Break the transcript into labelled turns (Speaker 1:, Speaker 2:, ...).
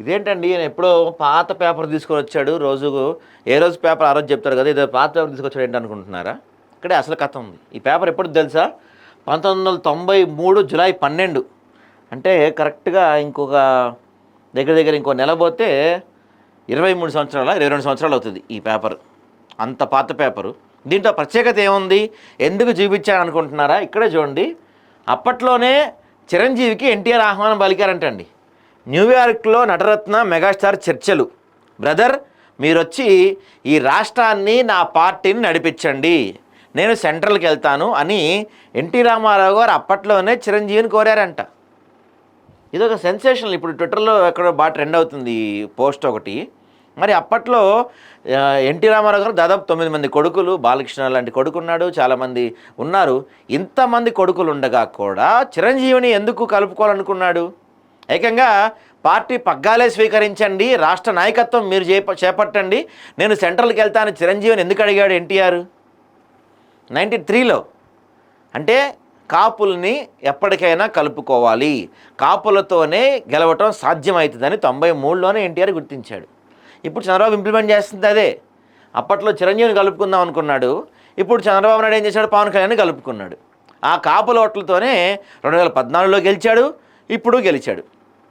Speaker 1: ఇదేంటండి ఈయన ఎప్పుడో పాత పేపర్ తీసుకొని వచ్చాడు రోజు ఏ రోజు పేపర్ ఆ రోజు చెప్తాడు కదా ఏదో పాత పేపర్ తీసుకొచ్చాడు ఏంటి అనుకుంటున్నారా? ఇక్కడే అసలు కథ ఉంది. ఈ పేపర్ ఎప్పుడు తెలుసా? పంతొమ్మిది వందల తొంభై మూడు జులై పన్నెండు. అంటే కరెక్ట్గా ఇంకొక దగ్గర దగ్గర ఇంకో నెల పోతే ఇరవై మూడు సంవత్సరాల ఇరవై రెండు సంవత్సరాలు అవుతుంది ఈ పేపర్. అంత పాత పేపరు. దీంట్లో ప్రత్యేకత ఏముంది? ఎందుకు చూపించాను అనుకుంటున్నారా? ఇక్కడే చూడండి. అప్పట్లోనే చిరంజీవికి ఎన్టీఆర్ ఆహ్వానం పలికారంటండి. న్యూయార్క్లో నటరత్న మెగాస్టార్ చర్చలు. బ్రదర్ మీరొచ్చి ఈ రాష్ట్రాన్ని నా పార్టీని నడిపించండి. నేను సెంట్రల్కి వెళ్తాను అని ఎన్టీ రామారావు గారు అప్పట్లోనే చిరంజీవిని కోరారంట. ఇది ఒక సెన్సేషన్ ఇప్పుడు ట్విట్టర్లో ఎక్కడో బాగా ట్రెండ్ అవుతుంది ఈ పోస్ట్ ఒకటి. మరి అప్పట్లో ఎన్టీ రామారావు గారు దాదాపు తొమ్మిది మంది కొడుకులు బాలకృష్ణ లాంటి కొడుకు ఉన్నాడు చాలామంది ఉన్నారు. ఇంతమంది కొడుకులు ఉండగా కూడా చిరంజీవిని ఎందుకు కలుపుకోవాలనుకున్నాడు? ఏకంగా పార్టీ పగ్గాలే స్వీకరించండి రాష్ట్ర నాయకత్వం మీరు చేప చేపట్టండి. నేను సెంట్రల్కి వెళ్తాను చిరంజీవిని ఎందుకు అడిగాడు ఎన్టీఆర్? నైంటీ త్రీలో అంటే కాపుల్ని ఎప్పటికైనా కలుపుకోవాలి. కాపులతోనే గెలవటం సాధ్యమవుతుందని తొంభై మూడులోనే ఎన్టీఆర్ గుర్తించాడు. ఇప్పుడు చంద్రబాబు ఇంప్లిమెంట్ చేస్తుంది అదే. అప్పట్లో చిరంజీవిని కలుపుకుందాం అనుకున్నాడు. ఇప్పుడు చంద్రబాబు నాయుడు ఏం చేశాడు? పవన్ కళ్యాణ్ కలుపుకున్నాడు. ఆ కాపుల ఓట్లతోనే రెండు వేల పద్నాలుగులో గెలిచాడు. ఇప్పుడు గెలిచాడు.